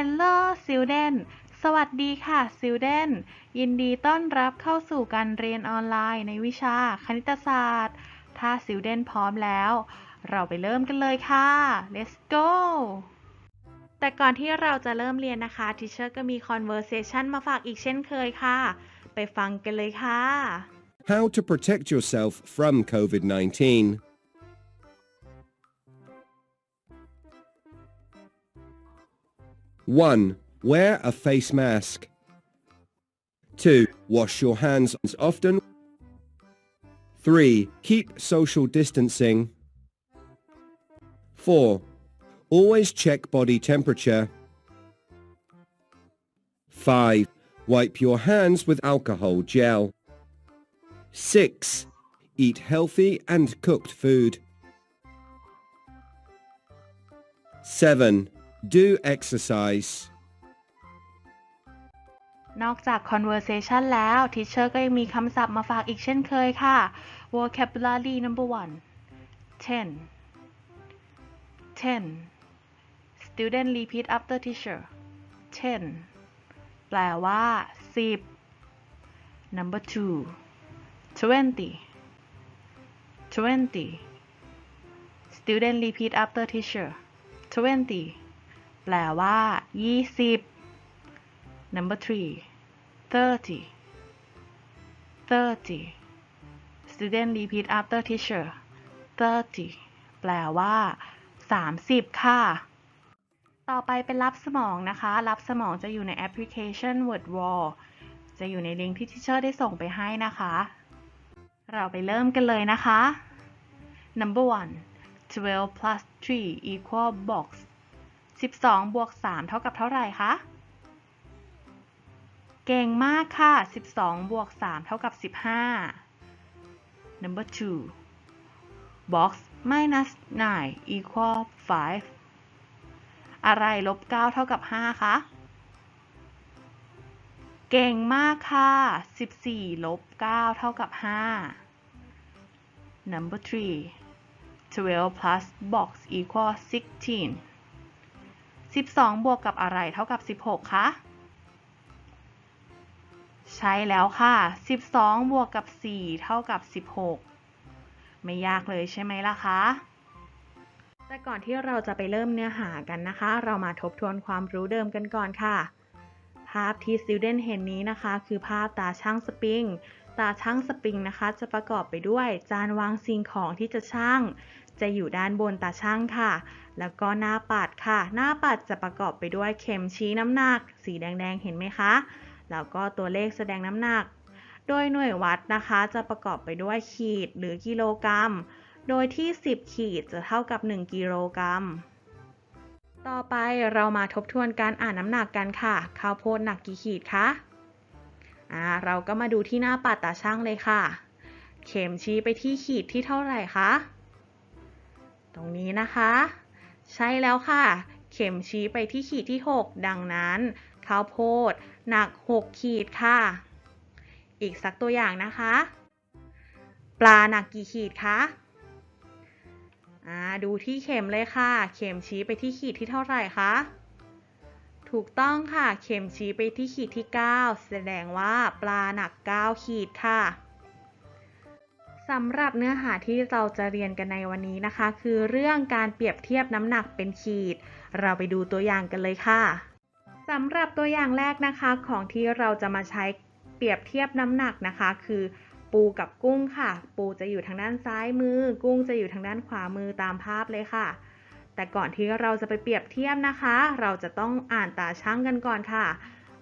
Hello Student สวัสดีค่ะ Student ยินดีต้อนรับเข้าสู่การเรียนออนไลน์ในวิชาคณิตศาสตร์ ถ้า Student พร้อมแล้ว เราไปเริ่มกันเลยค่ะ Let's go แต่ก่อนที่เราจะเริ่มเรียนนะคะทิเชอร์ก็มี conversation มาฝากอีกเช่นเคยค่ะ ไปฟังกันเลยค่ะ How to protect yourself from COVID-19 1. Wear a face mask. 2. Wash your hands often. 3. Keep social distancing. 4. Always check body temperature. 5. Wipe your hands with alcohol gel. 6. Eat healthy and cooked food. 7. Do exercise. นอกจาก conversation แล้ว teacher ก็ยังมีคำศัพท์มาฝากอีกเช่นเคยค่ะ vocabulary number one 10 10 student repeat after teacher 10แปลว่า 10 number two 20 20 student repeat after teacher 20 แปลว่า 20 number three 30 30 student repeat after teacher 30แปลว่า 30 ค่ะ ต่อไปเป็นรับสมองนะคะ รับสมองจะอยู่ในแอปพลิเคชัน Word Wall จะอยู่ในลิงก์ที่ Teacher ได้ส่งไปให้นะคะ เราไปเริ่มกันเลยนะคะ number one 12 plus 3 equal box 12 บวก 3 เท่ากับเท่าไหร่คะ เก่งมากค่ะ 12 บวก 3 เท่ากับ 15 number 2 box minus 9 equal 5 อะไรลบ 9 เท่ากับ 5 คะ เก่งมากค่ะ 14 ลบ 9 เท่ากับ 5 number 3 12 plus box equal 16 12 บวกกับอะไรเท่ากับ 16 คะ ใช่แล้วค่ะ 12 บวกกับ 4 เท่ากับ 16 ไม่ยากเลยใช่ไหมล่ะคะ แต่ก่อนที่เราจะไปเริ่มเนื้อหากันนะคะ เรามาทบทวนความรู้เดิมกันก่อนค่ะ ภาพที่ student เห็นนี้นะคะ คือภาพตาช่างสปริงตาช่างสปริงนะคะ จะประกอบไปด้วยจานวางสิ่งของที่จะช่าง จะอยู่ด้านบนตาช่างค่ะ แล้วก็หน้าปัดค่ะ หน้าปัดจะประกอบไปด้วยเข็มชี้น้ำหนัก สีแดงๆ เห็นไหมคะ แล้วก็ตัวเลขแสดงน้ำหนัก โดยหน่วยวัดนะคะ จะประกอบไปด้วยขีดหรือกิโลกรัม โดยที่ 10 ขีดจะเท่ากับ 1 กิโลกรัมต่อไปเรามาทบทวนการอ่านน้ำหนักกันค่ะ ข้าวโพดหนักกี่ขีดคะอ่าเราก็มาดูที่หน้าปัดตาช่างเลยค่ะ เข็มชี้ไปที่ขีดที่เท่าไหร่คะ ตรงนี้นะคะ ใช่แล้วค่ะ เข็มชี้ไปที่ขีดที่ 6 ดังนั้นข้าวโพดหนัก 6 ขีดค่ะ อีกสักตัวอย่างนะคะ ปลาหนักกี่ขีดคะอ่าดูที่เข็มเลยค่ะ เข็มชี้ไปที่ขีดที่เท่าไหร่คะ ถูกต้องค่ะ เข็มชี้ไปที่ขีดที่ 9 แสดงว่าปลาหนัก 9 ขีดค่ะ สำหรับเนื้อหาที่เราจะเรียนกันในวันนี้นะคะ คือเรื่องการเปรียบเทียบน้ำหนักเป็นขีด เราไปดูตัวอย่างกันเลยค่ะสำหรับตัวอย่างแรกนะคะของที่เราจะมาใช้เปรียบเทียบน้ำหนักนะคะ คือ ปูกับกุ้งค่ะ ปูจะอยู่ทางด้านซ้ายมือ กุ้งจะอยู่ทางด้านขวามือตามภาพเลยค่ะ แต่ก่อนที่เราจะไปเปรียบเทียบนะคะ เราจะต้องอ่านตาช่างกันก่อนค่ะ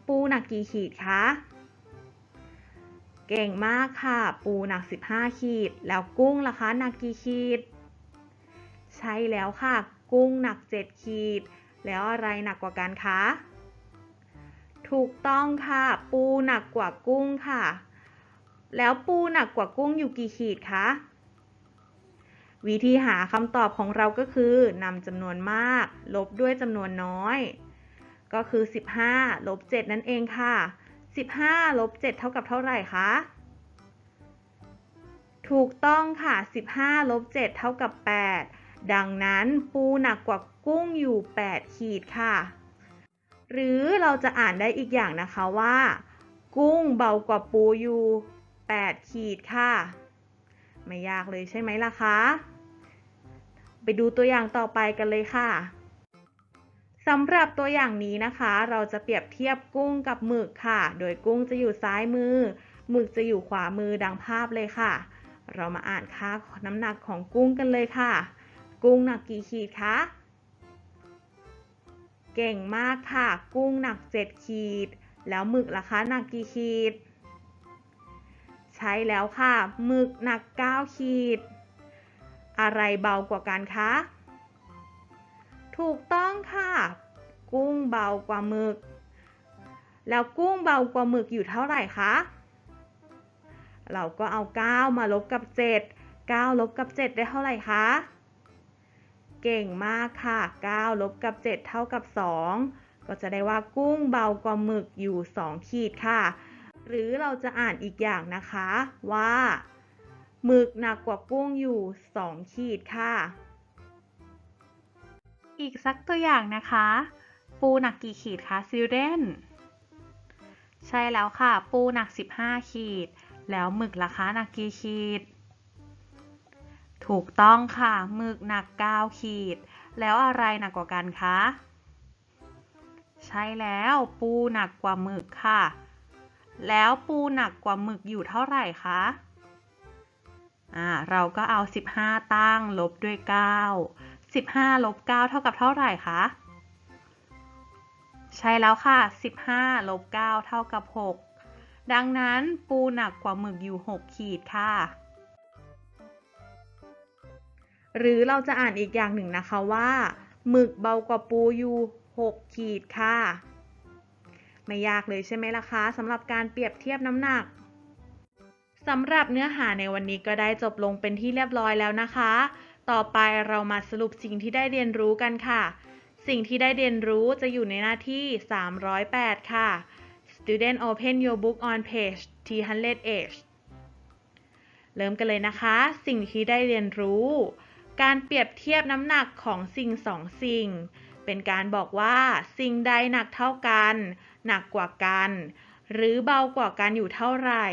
ปูหนักกี่ขีดคะ เก่งมากค่ะ ปูหนัก 15 ขีด แล้วกุ้งล่ะคะหนักกี่ขีด ใช่แล้วค่ะ กุ้งหนัก 7 ขีด แล้วอะไรหนักกว่ากันคะ ถูกต้องค่ะ ปูหนักกว่ากุ้งค่ะ แล้วปูหนักกว่ากุ้งอยู่กี่ขีดคะวิธีหาคำตอบของเราก็คือนำจำนวนมาก ลบด้วยจำนวนน้อย ก็คือ 15 ลบ 7 นั่นเองค่ะ 15ลบ7เท่ากับเท่าไหร่คะ ถูกต้องค่ะ 15ลบ7เท่ากับ 8 ดังนั้นปูหนักกว่ากุ้งอยู่ 8 ขีดค่ะ หรือเราจะอ่านได้อีกอย่างนะคะว่า กุ้งเบากว่าปูอยู่ 8 ขีดค่ะ ไม่ยากเลยใช่ไหมล่ะคะ ไปดูตัวอย่างต่อไปกันเลยค่ะ สำหรับตัวอย่างนี้นะคะ เราจะเปรียบเทียบกุ้งกับหมึกค่ะ โดยกุ้งจะอยู่ซ้ายมือ หมึกจะอยู่ขวามือดังภาพเลยค่ะ เรามาอ่านค่าน้ำหนักของกุ้งกันเลยค่ะ กุ้งหนักกี่ขีดคะ เก่งมากค่ะ กุ้งหนัก 7 ขีด แล้วหมึกล่ะคะหนักกี่ขีด ใช่แล้วค่ะ หมึกหนัก 9 ขีด อะไรเบากว่ากันคะ ถูกต้องค่ะ กุ้งเบากว่าหมึก แล้วกุ้งเบากว่าหมึกอยู่เท่าไหร่คะ เราก็เอา 9 มาลบกับ 7 9 ลบกับ 7 ได้เท่าไหร่คะ เก่งมากค่ะ 9 ลบกับ 7 เท่ากับ 2 ก็จะได้ว่ากุ้งเบากว่าหมึกอยู่ 2 ขีดค่ะ หรือเราจะอ่านอีกอย่างนะคะว่าหมึกหนักกว่ากุ้งอยู่ 2 ขีดค่ะ อีกสักตัวอย่างนะคะ ปูหนักกี่ขีดคะซิลเดนใช่แล้วค่ะ ปูหนัก 15 ขีด แล้วหมึกล่ะคะหนักกี่ขีด ถูกต้องค่ะหมึกหนัก 9 ขีด แล้วอะไรหนักกว่ากันคะใช่แล้วปูหนักกว่าหมึกค่ะ แล้วปูหนักกว่าหมึกอยู่เท่าไหร่คะอ่าเราก็เอา 15 ตั้งลบด้วย 9 15ลบ9เท่ากับเท่าไหร่คะ ใช่แล้วค่ะ 15ลบ9เท่ากับ 6 ดังนั้นปูหนักกว่าหมึกอยู่ 6 ขีดค่ะ หรือเราจะอ่านอีกอย่างหนึ่งนะคะว่าหมึกเบากว่าปูอยู่ 6 ขีดค่ะ ไม่ยากเลยใช่ไหมล่ะคะสำหรับการเปรียบเทียบน้ำหนักสำหรับเนื้อหาในวันนี้ก็ได้จบลงเป็นที่เรียบร้อยแล้วนะคะ ต่อไปเรามาสรุปสิ่งที่ได้เรียนรู้กันค่ะ สิ่งที่ได้เรียนรู้จะอยู่ในหน้าที่ 308 ค่ะ Student open your book on page T100H เริ่มกันเลยนะคะ สิ่งที่ได้เรียนรู้ การเปรียบเทียบน้ำหนักของสิ่งสองสิ่ง เป็นการบอกว่าสิ่งใดหนักเท่ากัน หนักกว่ากัน หรือเบากว่ากันอยู่เท่าไหร่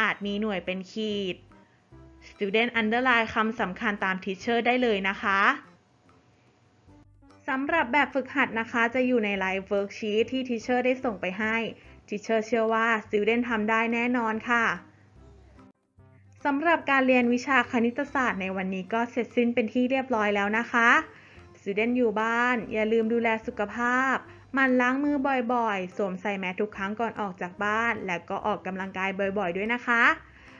อาจมีหน่วยเป็นขีด Student underline คำสำคัญตาม Teacher ได้เลยนะคะสำหรับแบบฝึกหัดนะคะจะอยู่ใน Live Worksheet ที่ Teacher ได้ส่งไปให้ Teacher เชื่อว่า Student ทำได้แน่นอนค่ะสำหรับการเรียนวิชาคณิตศาสตร์ในวันนี้ก็เสร็จสิ้นเป็นที่เรียบร้อยแล้วนะคะ Student อยู่บ้าน อย่าลืมดูแลสุขภาพ มันล้างมือบ่อยๆ สวมใส่แมสทุกครั้งก่อนออกจากบ้าน และก็ออกกำลังกายบ่อยๆ ด้วยนะคะ